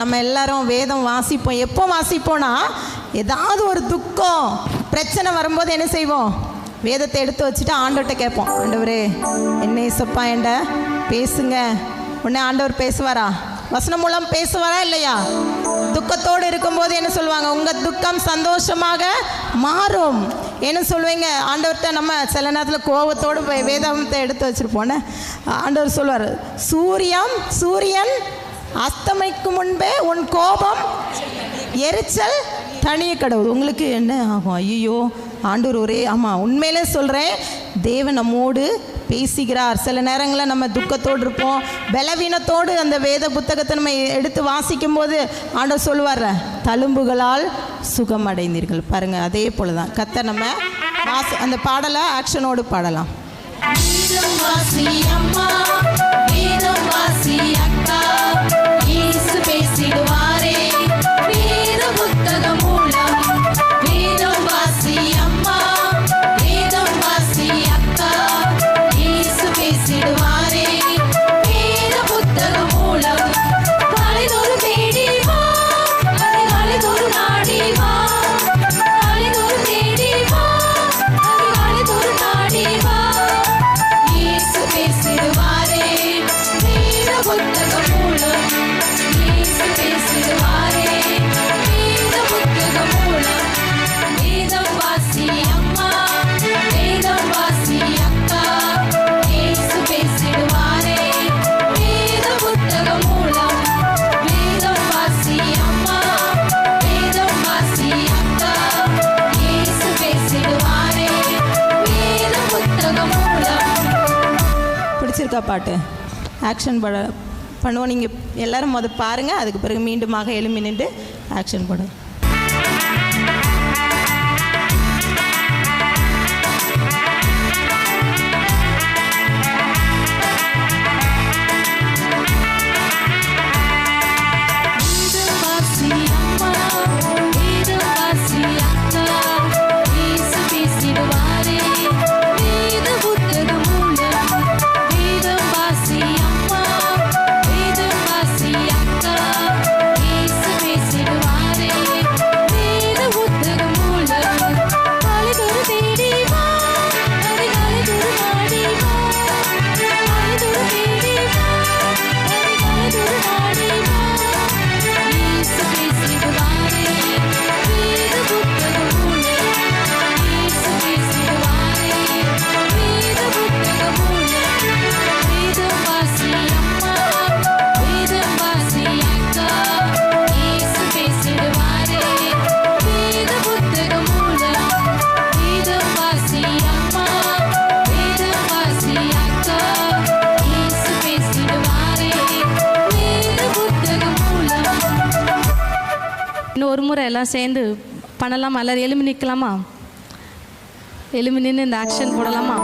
நம்ம எல்லாரும் வேதம் வாசிப்போம். எப்போ வாசிப்போம்னா ஏதாவது ஒரு துக்கம் பிரச்சனை வரும்போது என்ன செய்வோம்? வேதத்தை எடுத்து வச்சுட்டு ஆண்டவர்கிட்ட கேட்போம். ஆண்டவரே என்ன இசப்பா என்ட பேசுங்க. உடனே ஆண்டவர் பேசுவாரா? வசனம் மூலம் பேசுவாரா இல்லையா? துக்கத்தோடு இருக்கும்போது என்ன சொல்லுவாங்க? உங்கள் துக்கம் சந்தோஷமாக மாறும். என்ன சொல்லுவீங்க. ஆண்டவர்கிட்ட நம்ம சில நேரத்தில் கோபத்தோடு வேதத்தை வேதாந்தத்தை எடுத்து வச்சுருப்போன்னு ஆண்டவர் சொல்லுவார் சூரியம் சூரியன் அஸ்தமைக்கு முன்பே உன் கோபம் எரிச்சல் தனிய கடவுள். உங்களுக்கு என்ன ஆகும்? ஐயோ ஆண்டூர் ஒரே ஆமாம் உண்மையிலே சொல்கிறேன் தேவன் நம்மோடு பேசுகிறார். சில நேரங்களில் நம்ம துக்கத்தோடு இருப்போம். பலவீனத்தோடு அந்த வேத புத்தகத்தை நம்ம எடுத்து வாசிக்கும் போது ஆண்டவர் சொல்லுவார் தழும்புகளால் சுகம் அடைந்தீர்கள் பாருங்கள் அதே போல தான் கத்த நம்ம வாசி அந்த பாடலை ஆக்ஷனோடு பாடலாம். பிடிச்சிருக்கா பாட்டு. ஆக்ஷன் பட பண்ணுவோம். நீங்கள் எல்லாரும் மொதல் பாருங்கள் அதுக்கு பிறகு மீண்டுமாக எழும்பி நின்று ஆக்ஷன் பண்ணுவோம் ஒரு முறை எல்லாம் சேர்ந்து பண்ணலாமா? எல்லாரும் எலும்பி நிற்கலாமா எலும்பி நின்று இந்த ஆக்ஷன் போடலாமா?